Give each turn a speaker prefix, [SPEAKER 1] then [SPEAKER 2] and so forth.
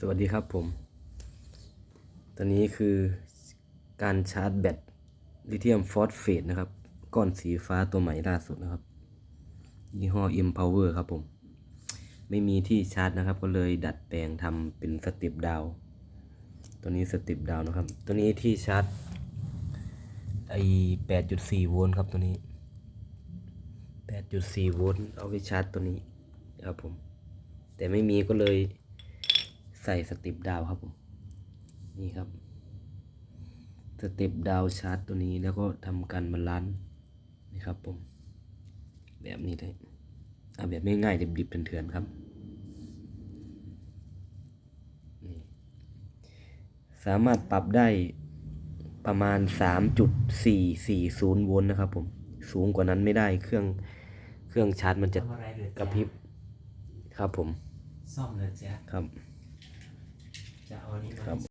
[SPEAKER 1] สวัสดีครับผม ตอนนี้คือการชาร์จแบตลิเธียมฟอสเฟตนะครับ ก้อนสีฟ้าตัวใหม่ล่าสุดนะครับ ยี่ห้อ Empower ครับผม ไม่มีที่ชาร์จนะครับ ก็เลยดัดแปลงทำเป็นสติปดาว ตัวนี้สติปดาวนะครับ ตัวนี้ที่ชาร์จไอ8.4โวลต์ครับตัวนี้8.4โวลต์เอาไปชาร์จตัวนี้ครับผม แต่ไม่มีก็เลย ใส่สติปดาวครับผม นี่ครับ สเต็ปดาวชาร์จตัวนี้แล้วก็ทำการบาลานซ์นี่ครับผม แบบนี้เลยเอาแบบง่ายๆดิบๆเถื่อนๆครับนี่สามารถปรับได้ประมาณ 3.440 โวลต์นะครับผม สูงกว่านั้นไม่ได้เครื่องเครื่องชาร์จมันจะ
[SPEAKER 2] ทำอะไรเหรอก
[SPEAKER 1] ระพริบครับผม
[SPEAKER 2] ซ่อมเลยจ้ะ
[SPEAKER 1] ครับ
[SPEAKER 2] จะเอาอันนี้มา
[SPEAKER 1] ครับ